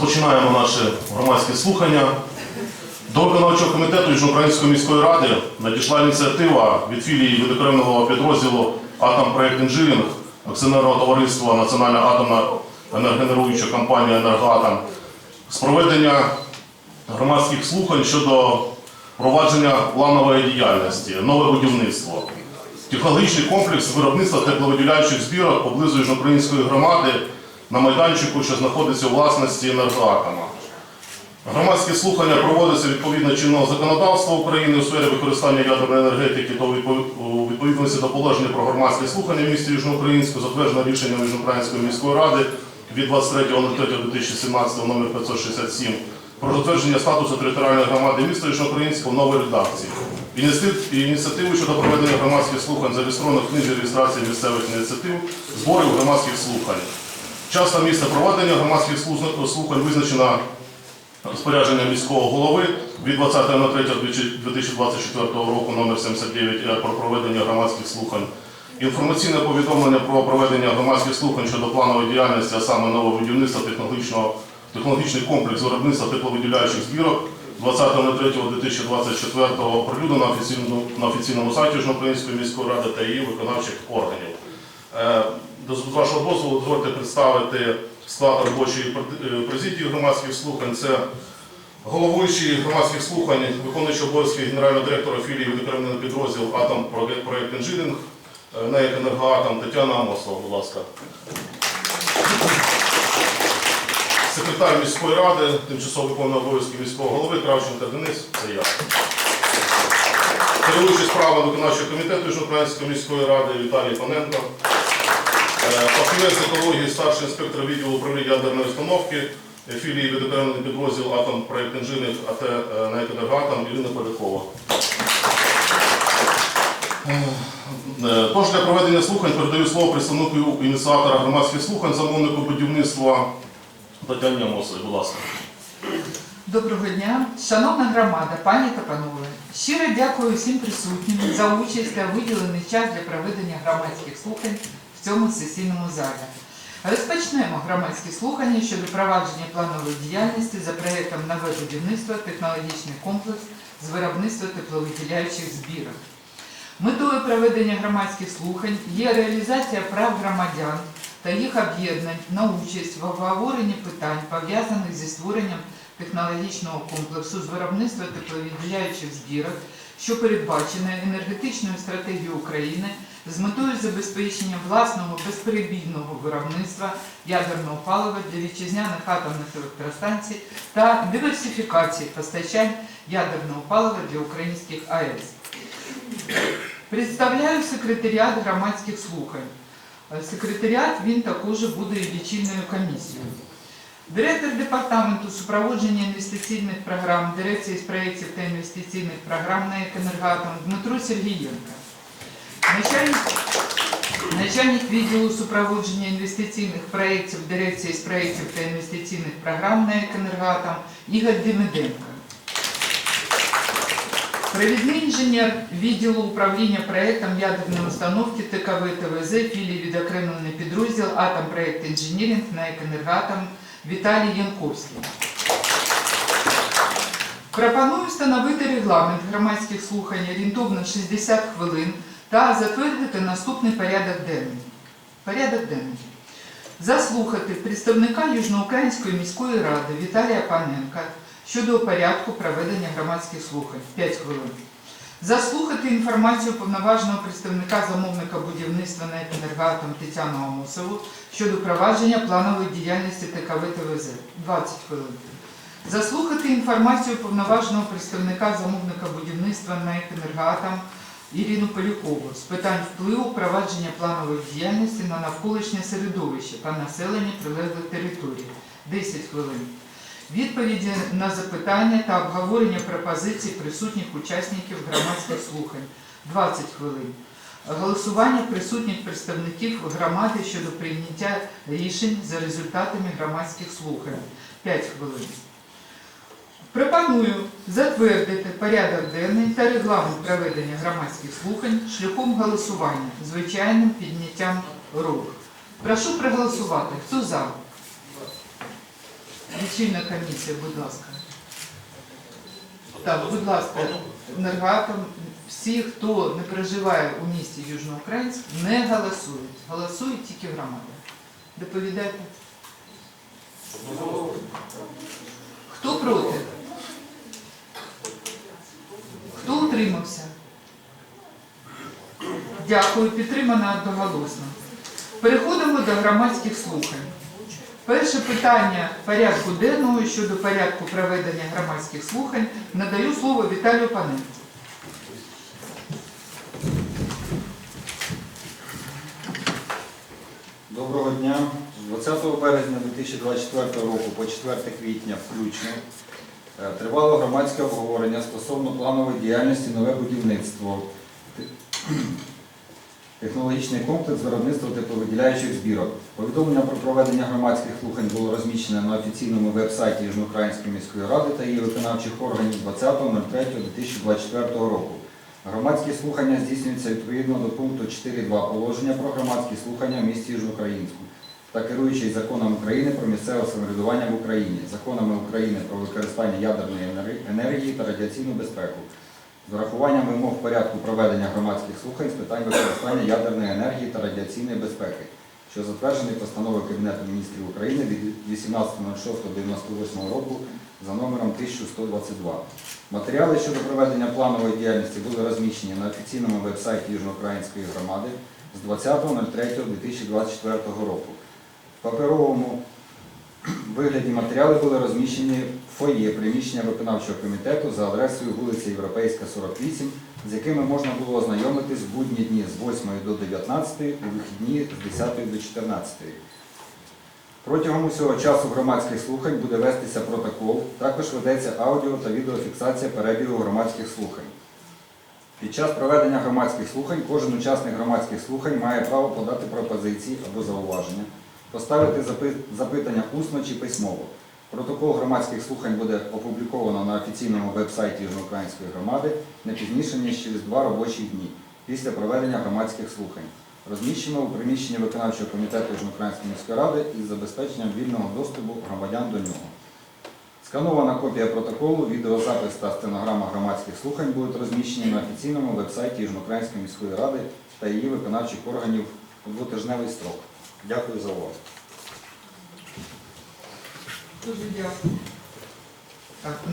Розпочинаємо наші громадські слухання. До виконавчого комітету Южноукраїнської міської ради надійшла ініціатива від філії відокремленого підрозділу «Атомпроект Інжирінг» акціонерного товариства Національна атомна енергогенеруюча компанія «Енергоатом» з проведення громадських слухань щодо провадження планової діяльності, нове будівництво. Технологічний комплекс виробництва тепловиділяючих збірок поблизу Южноукраїнської громади на майданчику, що знаходиться у власності енергоатома. Громадські слухання проводяться відповідно чинного законодавства України у сфері використання ядерної енергетики та у відповідності до положення про громадські слухання в місті Южноукраїнську, затверджено рішенням Южноукраїнської міської ради від 23.03.2017 номер 567 про затвердження статусу територіальної громади міста Южноукраїнського в новій редакції. Ініціатив- Ініціативу щодо проведення громадських слухань зареєстровано в книзі реєстрації місцевих ініціатив, зборів громадських слухань. Час та місце проведення громадських слухань визначено розпорядження міського голови від 20.03.2024 року номер 79 про проведення громадських слухань. Інформаційне повідомлення про проведення громадських слухань щодо планової діяльності, а саме технологічного технологічний комплекс виробництва тепловиділяючих збірок 20.03.2024 оприлюднено на офіційному, на офіційному сайті Жнопринської міської ради та її виконавчих органів. Е, З вашого дозволу дозвольте представити склад робочої е, президії громадських слухань. Це головуючий громадських слухань, виконуючий обов'язки генерального директора філії відокремлений підрозділ Атом Проект Інжинінг, НЕК Енергоатом Тетяна Амосова, будь ласка. Секретар міської ради, тимчасово виконує обов'язки міського голови Кравченка Денис, це я. Керуючий справами виконавчого комітету Южноукраїнської міської ради Віталій Паненко. Е, Фахівець екології, старший інспектор відділу управління ядерної установки, е, філії відокремлений підрозділ Атом Проект Інжинер АТ е, НЕК «Енергоатом» Ірина Полякова. Е, Тож для проведення слухань передаю слово представнику ініціатора громадських слухань, замовнику будівництва Тетяні Амосовій, будь ласка. Доброго дня, шановна громада, пані та панове. Щиро дякую всім присутнім за участь та виділений час для проведення громадських слухань в цьому сесійному залі. Розпочнемо громадські слухання щодо провадження планової діяльності за проєктом нове будівництво технологічний комплекс з виробництва тепловиділяючих збірок. Метою проведення громадських слухань є реалізація прав громадян та їх об'єднань на участь в обговоренні питань, пов'язаних зі створенням технологічного комплексу з виробництва тепловідділяючих збірок, що передбачене енергетичною стратегією України з метою забезпечення власного безперебійного виробництва ядерного палива для вітчизняних атомних електростанцій та диверсифікації постачань ядерного палива для українських АЕС. Представляю секретаріат громадських слухань. Секретаріат він також буде і лічильною комісією. Директор департаменту супроводження інвестиційних програм Дирекції з проєктів та інвестиційних програм на «Енергоатом» Дмитро Сергієнко. Начальник, начальник відділу супроводження інвестиційних проєктів Дирекції з проєктів та інвестиційних програм на «Енергоатом» Ігор Демиденко. Провідний інженер відділу управління проєктом ядерної установки ТКВ ТВЗ філії відокремлений підрозділ Атом Проєкт Інженірінг на «Енергоатом» Віталій Янковський. Пропоную встановити регламент громадських слухань орієнтовно 60 хвилин та затвердити наступний порядок денний. Порядок денний. Заслухати представника Южноукраїнської міської ради Віталія Паненка щодо порядку проведення громадських слухань 5 хвилин. Заслухати інформацію повноваженого представника замовника будівництва на «Енергоатом» Тетяну Амосову щодо провадження планової діяльності ТКВ ТВЗ 20 хвилин. Заслухати інформацію повноваженого представника замовника будівництва на «Енергоатом» Ірину Полюкову з питань впливу провадження планової діяльності на навколишнє середовище та населення прилеглих територій 10 хвилин. Відповіді на запитання та обговорення пропозицій присутніх учасників громадських слухань 20 хвилин. Голосування присутніх представників громади щодо прийняття рішень за результатами громадських слухань 5 хвилин. Пропоную затвердити порядок денний та регламент проведення громадських слухань шляхом голосування звичайним підняттям рук. Прошу проголосувати. Хто за? Лічильна комісія, будь ласка. Так, будь ласка, енергоатом, всі, хто не проживає у місті Южноукраїнськ, не голосують. Голосують тільки громада. Доповідайте. Хто проти? Хто утримався? Дякую, підтримано одноголосно. Переходимо до громадських слухань. Перше питання порядку денного щодо порядку проведення громадських слухань надаю слово Віталію Паненку. Доброго дня. З 20 березня 2024 року по 4 квітня включно тривало громадське обговорення стосовно планової діяльності нове будівництво. Технологічний комплекс виробництва тепловиділяючих збірок. Повідомлення про проведення громадських слухань було розміщене на офіційному веб-сайті Южноукраїнської міської ради та її виконавчих органів 20.03.2024 року. Громадські слухання здійснюються відповідно до пункту 4.2 положення про громадські слухання в місті Южноукраїнську та керуючись законом України про місцеве самоврядування в Україні, законами України про використання ядерної енергії та радіаційну безпеку, з урахуванням вимог порядку проведення громадських слухань з питань використання ядерної енергії та радіаційної безпеки, що затверджений постановою Кабінету міністрів України від 18.06.98 року за номером 1122. Матеріали щодо проведення планової діяльності були розміщені на офіційному веб-сайті Южноукраїнської громади з 20.03.2024 року. Паперовому вигляді матеріали були розміщені в фоє приміщення виконавчого комітету за адресою вулиця Європейська, 48, з якими можна було ознайомитись в будні дні з 8 до 19, у вихідні з 10 до 14. Протягом усього часу громадських слухань буде вестися протокол, також ведеться аудіо та відеофіксація перебігу громадських слухань. Під час проведення громадських слухань кожен учасник громадських слухань має право подати пропозиції або зауваження, поставити запитання усно чи письмово. Протокол громадських слухань буде опубліковано на офіційному веб-сайті Южноукраїнської громади не пізніше, ніж через два робочі дні після проведення громадських слухань. Розміщено у приміщенні виконавчого комітету Южноукраїнської міської ради із забезпеченням вільного доступу громадян до нього. Сканована копія протоколу, відеозапис та стенограма громадських слухань будуть розміщені на офіційному веб-сайті Южноукраїнської міської ради та її виконавчих органів у двотижневий строк. Дякую за увагу. Дуже дякую.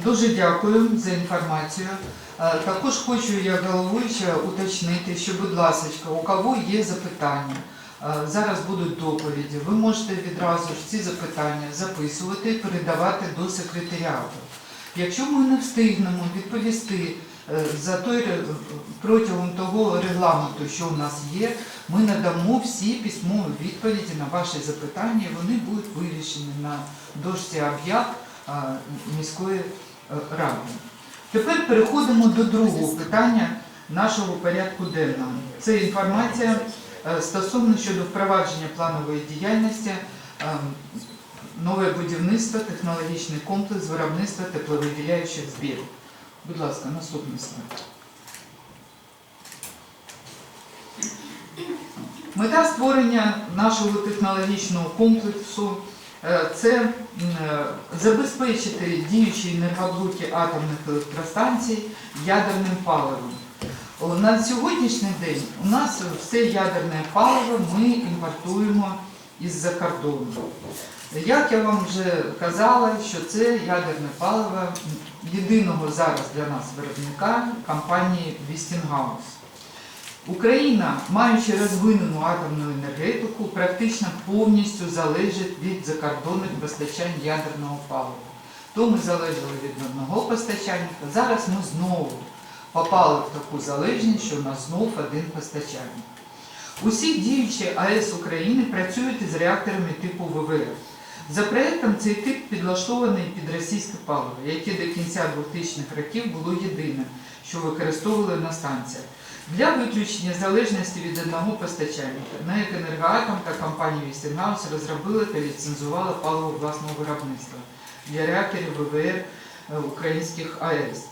Дуже дякую за інформацію. Е, Також хочу, як головуюча, уточнити, що, будь ласка, у кого є запитання, е, зараз будуть доповіді. Ви можете відразу ж ці запитання записувати і передавати до секретаріату. Якщо ми не встигнемо відповісти за той протягом того регламенту, що у нас є, ми надамо всі письмові відповіді на ваші запитання, вони будуть вирішені на дошці об'яв міської е, ради. Тепер переходимо до другого питання нашого порядку денного. Це інформація е, стосовно щодо впровадження планової діяльності е, нове будівництво, технологічний комплекс виробництва тепловиділяючих збірів. Будь ласка, наступний слайд. Мета створення нашого технологічного комплексу е, це е, забезпечити діючі енергоблоки атомних електростанцій ядерним паливом. На сьогоднішній день у нас все ядерне паливо ми імпортуємо із-за кордону. Як я вам вже казала, що це ядерне паливо єдиного зараз для нас виробника компанії Westinghouse. Україна, маючи розвинену атомну енергетику, практично повністю залежить від закордонних постачань ядерного палива. То ми залежали від одного постачальника, зараз ми знову попали в таку залежність, що у нас знов один постачальник. Усі діючі АЕС України працюють із реакторами типу ВВР. За проєктом цей тип підлаштований під російське паливо, яке до кінця 2000-х років було єдиним, що використовували на станціях. Для виключення залежності від одного постачальника НЕК «Енергоатом» та компанія Westinghouse розробили та ліцензували паливо власного виробництва для реакторів ВВР е, українських АЕС.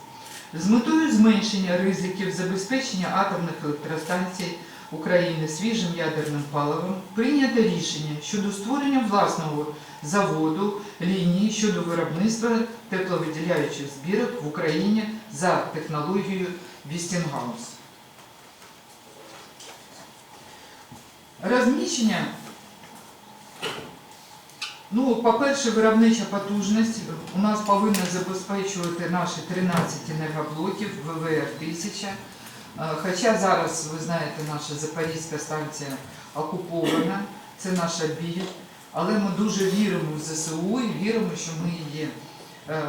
З метою зменшення ризиків забезпечення атомних електростанцій України свіжим ядерним паливом прийнято рішення щодо створення власного заводу лінії щодо виробництва тепловиділяючих збірок в Україні за технологією Вістінгаус. Розміщення Ну, по-перше, виробнича потужність у нас повинна забезпечувати наші 13 енергоблоків ВВР-1000. Е, Хоча зараз, ви знаєте, наша Запорізька станція окупована, це наша біль, але ми дуже віримо в ЗСУ і віримо, що ми її е,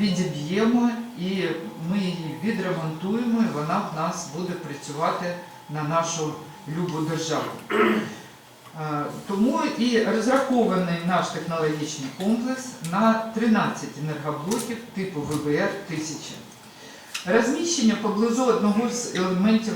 відіб'ємо і ми її відремонтуємо, і вона в нас буде працювати на нашу любу державу. Е, Тому і розрахований наш технологічний комплекс на 13 енергоблоків типу ВБР-1000. Розміщення поблизу одного з елементів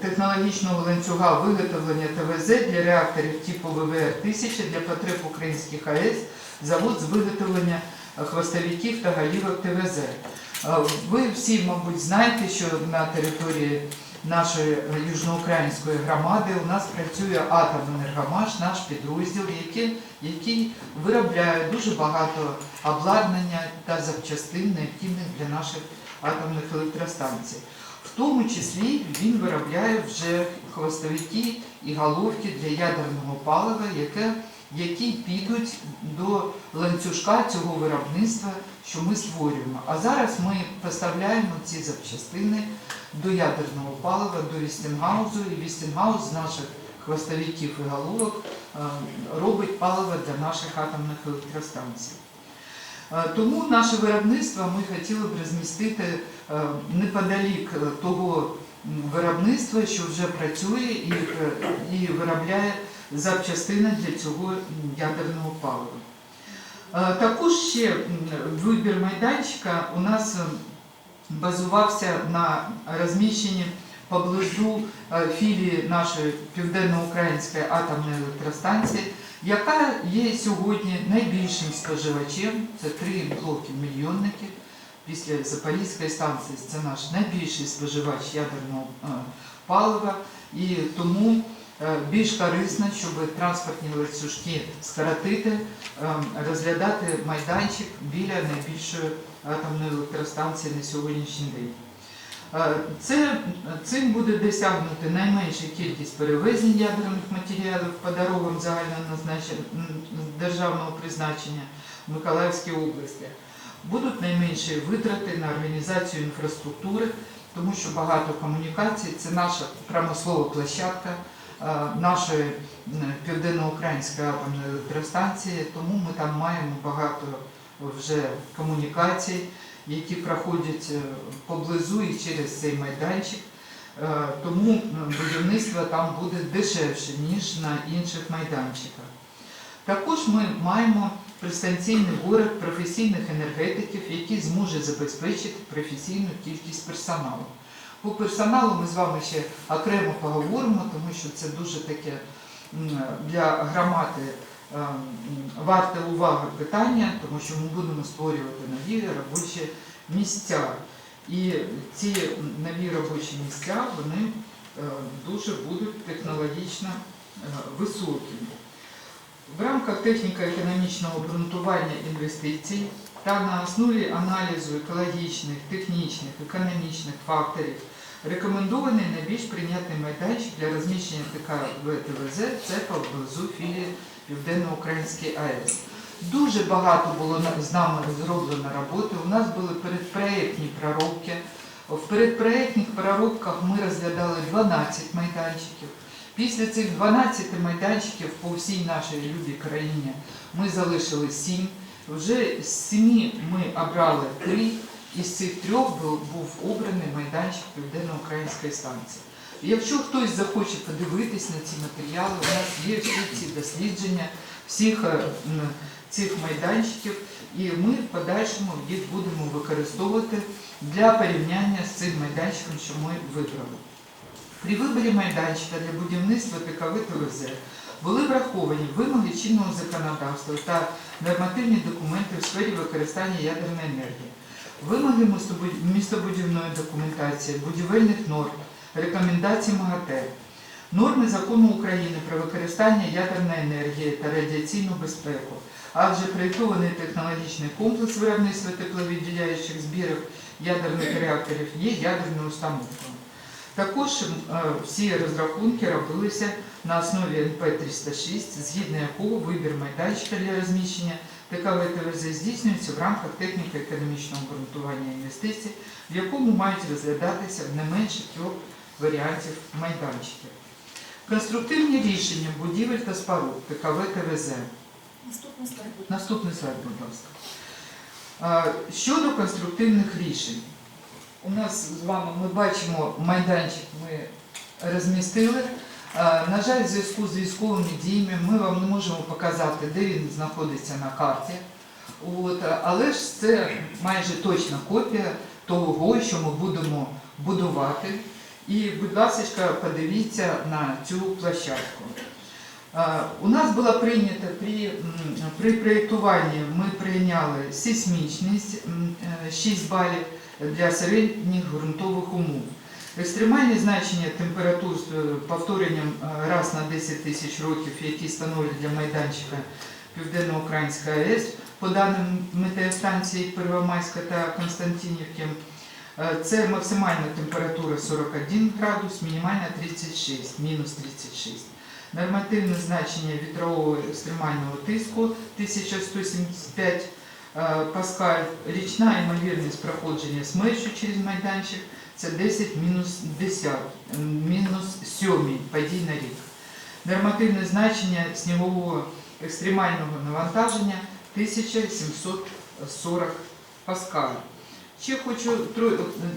технологічного ланцюга виготовлення ТВЗ для реакторів типу ВВР-1000 для потреб українських АЕС, завод з виготовлення хвостовиків та голівок ТВЗ. Е, Ви всі, мабуть, знаєте, що на території нашої южноукраїнської громади у нас працює «Атоменергомаш», наш підрозділ, який, який виробляє дуже багато обладнання та запчастин, необхідних для наших атомних електростанцій. В тому числі він виробляє вже хвостовики і головки для ядерного палива, яке, які підуть до ланцюжка цього виробництва, що ми створюємо. А зараз ми поставляємо ці запчастини до ядерного палива, до Вістінгаузу, і Вістінгаус з наших хвостовиків і головок е, робить паливо для наших атомних електростанцій. Е, Тому наше виробництво ми хотіли б розмістити е, неподалік е, того виробництва, що вже працює і, виробляє запчастини для цього ядерного палива. Також ще вибір майданчика у нас базувався на розміщенні поблизу філії нашої Південноукраїнської атомної електростанції, яка є сьогодні найбільшим споживачем. Це три блоки мільйонники. Після Запорізької станції це наш найбільший споживач ядерного е, палива, і тому е, більш корисно, щоб транспортні ланцюжки скоротити, е, розглядати майданчик біля найбільшої атомної електростанції на сьогоднішній день. Е, Це, цим буде досягнути найменша кількість перевезень ядерних матеріалів по дорогам загального державного призначення в Миколаївській області. Будуть найменші витрати на організацію інфраструктури, тому що багато комунікацій. Це наша промислова площадка е, нашої південноукраїнської атомної електростанції, тому ми там маємо багато вже комунікацій, які проходять е, поблизу і через цей майданчик. Е, Тому будівництво там буде дешевше, ніж на інших майданчиках. Також ми маємо пристанційний город професійних енергетиків, який зможе забезпечити професійну кількість персоналу. По персоналу ми з вами ще окремо поговоримо, тому що це дуже таке для громади варте уваги питання, тому що ми будемо створювати нові робочі місця. І ці нові робочі місця вони е, дуже будуть технологічно е, високими. В рамках техніко-економічного обґрунтування інвестицій та на основі аналізу екологічних, технічних, економічних факторів рекомендований найбільш прийнятний майданчик для розміщення ТКВ-ТВЗ це поблизу філії Південно-Української АЕС. Дуже багато було з нами зроблено роботи. У нас були передпроєктні проробки. В передпроєктних проробках ми розглядали 12 майданчиків. Після цих 12 майданчиків по всій нашій любій країні ми залишили 7. Вже з 7 ми обрали 3, із цих трьох був обраний майданчик Південно-Української станції. Якщо хтось захоче подивитись на ці матеріали, у нас є всі ці дослідження всіх е, цих майданчиків, і ми в подальшому їх будемо використовувати для порівняння з цим майданчиком, що ми вибрали. При виборі майданчика для будівництва ТКВ ТВЗ були враховані вимоги чинного законодавства та нормативні документи в сфері використання ядерної енергії, вимоги містобудівної документації, будівельних норм, рекомендацій МАГАТЕ. норми закону України про використання ядерної енергії та радіаційну безпеку, а вже проєктований технологічний комплекс виробництва тепловідділяючих збірок ядерних реакторів є ядерною установкою. Також е, всі розрахунки робилися на основі НП-306, згідно якого вибір майданчика для розміщення ТКВ ТВЗ здійснюється в рамках техніко-економічного обґрунтування інвестицій, в якому мають розглядатися не менше трьох варіантів майданчиків. Конструктивні рішення будівель та споруд ТКВ ТВЗ. Наступний слайд. будь Наступний слайд, будь ласка. Щодо конструктивних рішень. У нас з вами ми бачимо майданчик, ми розмістили. На жаль, в зв'язку з військовими діями ми вам не можемо показати, де він знаходиться на карті. От, але ж це майже точна копія того, що ми будемо будувати. І, будь ласка, подивіться на цю площадку. Е, У нас було прийнято при, при проєктуванні, ми прийняли сейсмічність е, 6 балів для середніх ґрунтових умов. Екстремальні значення температур з е, повторенням е, раз на 10 тисяч років, які становлять для майданчика Південно-Українська АЕС, по даним метеостанції Первомайська та Константинівки, е, це максимальна температура 41 градус, мінімальна 36, мінус 36. Нормативне значення вітрового екстремального тиску 1175 е, паскаль. Річна ймовірність проходження смерчу через майданчик це 10 мінус 10, мінус 7 подій на рік. Нормативне значення снігового екстремального навантаження 1740 паскаль. Ще хочу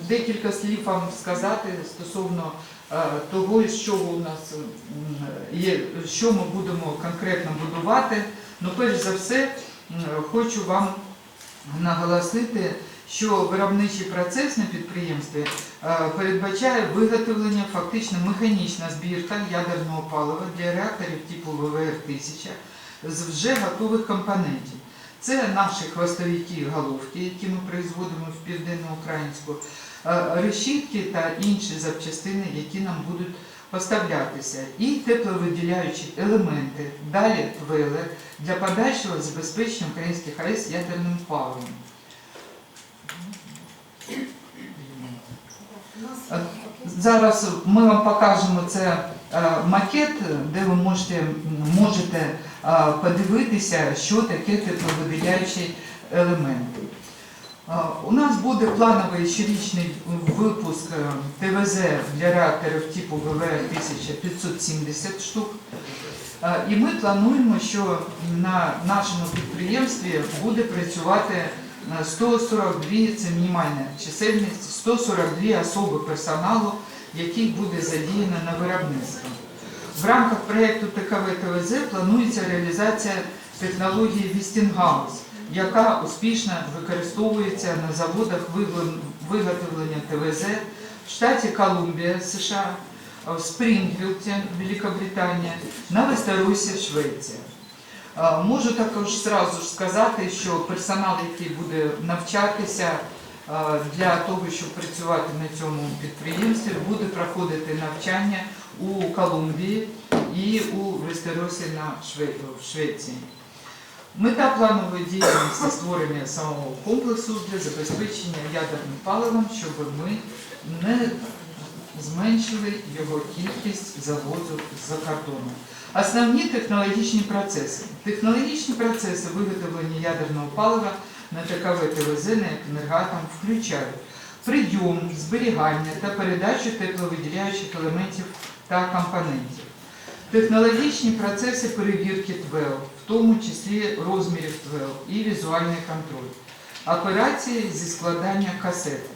декілька слів вам сказати стосовно е, того, що у нас є, що ми будемо конкретно будувати. Ну, перш за все, хочу вам наголосити, що виробничий процес на підприємстві е, передбачає виготовлення, фактично механічна збірка ядерного палива для реакторів типу ВВР-1000 з вже готових компонентів. Це наші хвостовики головки, які ми производимо в південноукраїнську, е, решітки та інші запчастини, які нам будуть поставлятися, і тепловиділяючі елементи, далі твели для подальшого забезпечення українських АЕС ядерним паливом. Е. Зараз ми вам покажемо це е, макет, де ви можете, можете подивитися, що таке тепловиділяючі елементи. Е, У нас буде плановий щорічний випуск е, ТВЗ для реакторів типу ВВР 1570 штук. Е, І ми плануємо, що на нашому підприємстві буде працювати е, 142, це мінімальна чисельність, 142 особи персоналу, який буде задіяно на виробництво. В рамках проєкту ТКВ ТВЗ планується реалізація технології Вістінгаус, яка успішно використовується на заводах виготовлення ТВЗ в штаті Колумбія, США, в Спрінгфілді, Великобританія, на Вестеросі, Швеція. Можу також зразу ж сказати, що персонал, який буде навчатися для того, щоб працювати на цьому підприємстві, буде проходити навчання у Колумбії і у Вестеросі на Швеції. Мета планової діяльності створення самого комплексу для забезпечення ядерним паливом, щоб ми не зменшили його кількість завозу з-за кордону. Основні технологічні процеси. Технологічні процеси виготовлення ядерного палива на ТКВ ТВЗ на енергатом включають прийом, зберігання та передачу тепловиділяючих елементів та компонентів. Технологічні процеси перевірки ТВЕЛ, в тому числі розмірів ТВЕЛ і візуальний контроль. Операції зі складання касети.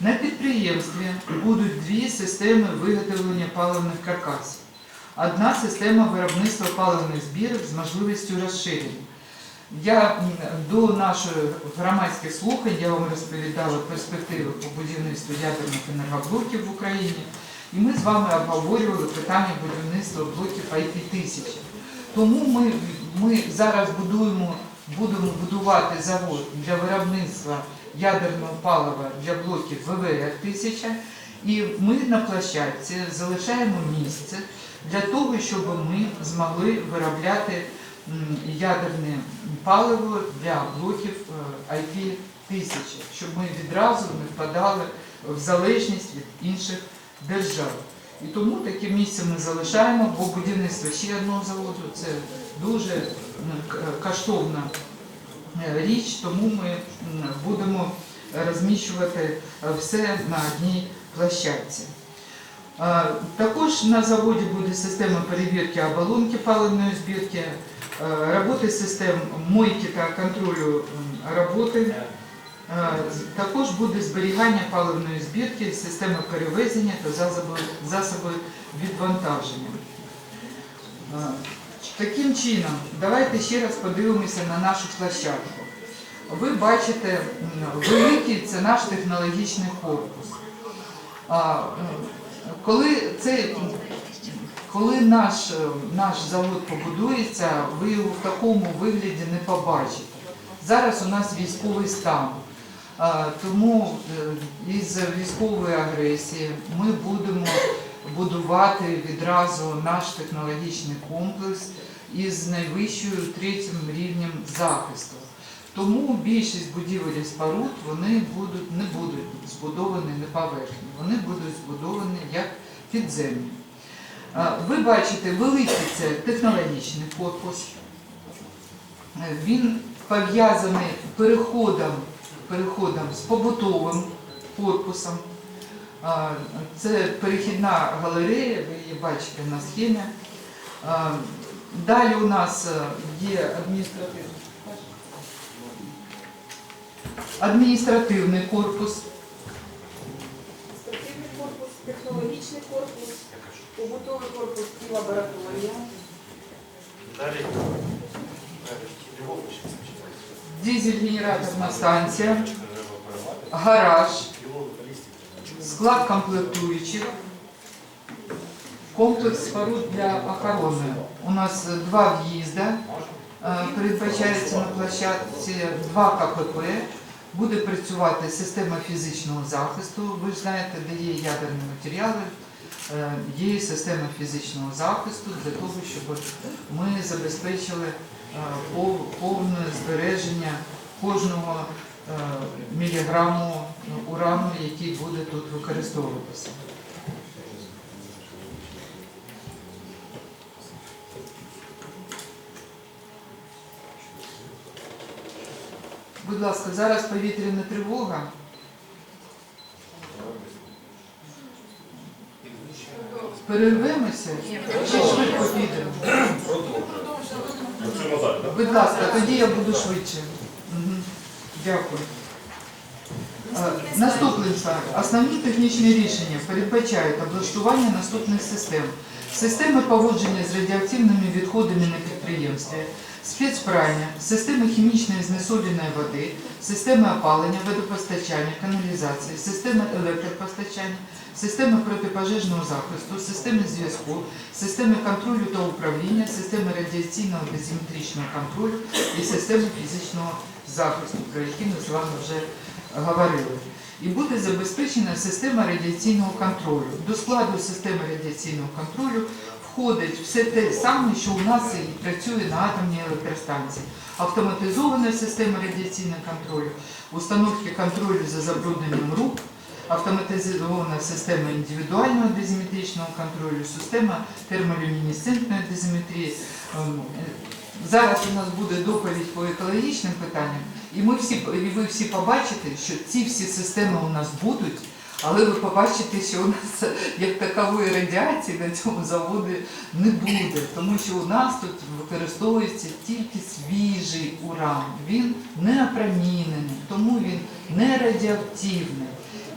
На підприємстві будуть дві системи виготовлення паливних каркасів. Одна система виробництва паливних збірок з можливістю розширення. Я до наших громадських слухань я вам розповідала перспективи по будівництву ядерних енергоблоків в Україні. І ми з вами обговорювали питання будівництва блоків IP-1000. Тому ми, ми зараз будуємо, будемо будувати завод для виробництва ядерного палива для блоків ВВР-1000 І ми на площадці залишаємо місце для того, щоб ми змогли виробляти ядерне паливо для блоків IP-1000, щоб ми відразу не впадали в залежність від інших держав. І тому таке місце ми залишаємо, бо будівництво ще одного заводу це дуже коштовна е, річ, тому ми будемо розміщувати е, все на одній площадці. Е, Також на заводі буде система перевірки оболонки паливної збірки, е, роботи систем мойки та контролю роботи. Е, Також буде зберігання паливної збірки, система перевезення та засоби, відвантаження. Е, Таким чином, давайте ще раз подивимося на нашу площадку. Ви бачите, великий це наш технологічний корпус. Е, коли, це, коли наш, наш завод побудується, ви його в такому вигляді не побачите. Зараз у нас військовий стан. Тому е, із військової агресії ми будемо будувати відразу наш технологічний комплекс із найвищою третім рівнем захисту. Тому більшість будівель і споруд вони будуть, не будуть збудовані на поверхні, вони будуть збудовані як підземні. Ви бачите, великий це технологічний корпус. Він пов'язаний переходом, переходом з побутовим корпусом. Це перехідна галерея, ви її бачите на схемі. Далі у нас е, є адміністративний, адміністративний корпус. Спортивний корпус, технологічний корпус, побутовий корпус і лабораторія. Далі. Далі. Дизель-генераторна станція, гараж, склад комплектуючих, комплекс споруд для охорони. У нас два в'їзди е, передбачається на площадці, два КПП. Буде працювати система фізичного захисту. Ви ж знаєте, де є ядерні матеріали, е, є система фізичного захисту для того, щоб ми забезпечили повне збереження кожного е, міліграму урану, який буде тут використовуватися. Будь ласка, зараз повітряна тривога. Перервемося чи швидко підемо? Так? Будь ласка, тоді я буду швидше. Дякую. Е, Наступний слайд. Основні технічні рішення передбачають облаштування наступних систем. Системи поводження з радіоактивними відходами на підприємстві, спецпрання, системи хімічної знесоленої води, системи опалення, водопостачання, каналізації, системи електропостачання, системи протипожежного захисту, системи зв'язку, системи контролю та управління, системи радіаційного дезіметричного контролю і системи фізичного захисту, про які ми з вами вже говорили. І буде забезпечена система радіаційного контролю. До складу системи радіаційного контролю входить все те саме, що у нас і працює на атомній електростанції. Автоматизована система радіаційного контролю, установки контролю за забрудненням рук, автоматизована система індивідуального дезіметричного контролю, система термолюмінесцентної дезіметрії. Ем, Зараз у нас буде доповідь по екологічним питанням, і ми всі і ви всі побачите, що ці всі системи у нас будуть, але ви побачите, що у нас як такової радіації на цьому заводі не буде, тому що у нас тут використовується тільки свіжий уран. Він не опромінений, тому він не радіоактивний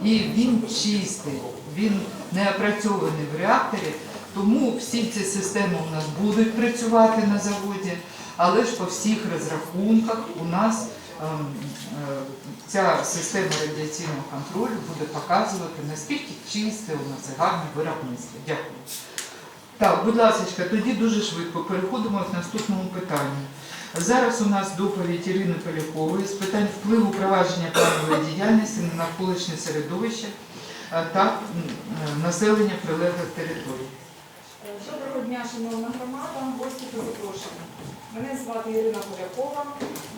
і він чистий, він не опрацьований в реакторі. Тому всі ці системи у нас будуть працювати на заводі, але ж по всіх розрахунках у нас ем, е, ця система радіаційного контролю буде показувати, наскільки чисте у нас гарне виробництво. Дякую. Так, будь ласка, тоді дуже швидко переходимо к наступному питанню. Зараз у нас доповідь Ірини Полякової з питань впливу провадження планової діяльності на навколишнє середовище та е, населення прилеглих територій. Доброго дня, шановна громада, гості та запрошені. Мене звати Ірина Полякова.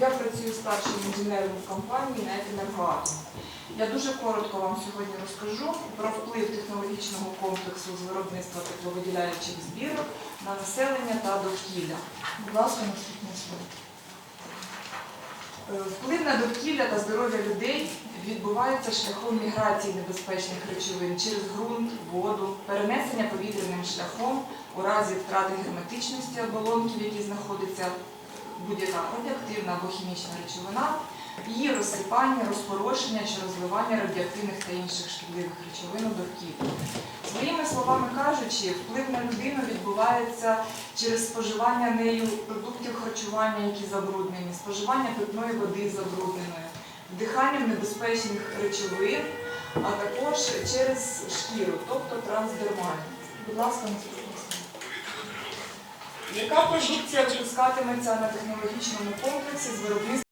Я працюю старшим інженером в компанії «Енергоатом». Я дуже коротко вам сьогодні розкажу про вплив технологічного комплексу з виробництва тепловиділяючих збірок на населення та довкілля. Будь ласка, наступне слово. Е, Вплив на довкілля та здоров'я людей відбувається шляхом міграції небезпечних речовин через ґрунт, воду, перенесення повітряним шляхом у разі втрати герметичності оболонки, в якій знаходиться будь-яка радіоактивна або хімічна речовина, її розсипання, розпорошення чи розливання радіоактивних та інших шкідливих речовин у довкілля. Своїми словами кажучи, вплив на людину відбувається через споживання нею продуктів харчування, які забруднені, споживання питної води забрудненої, вдиханням небезпечних речовин, а також через шкіру, тобто трансдермальність. Будь ласка, наступне. Яка продукція випускатиметься на технологічному комплексі з виробництва?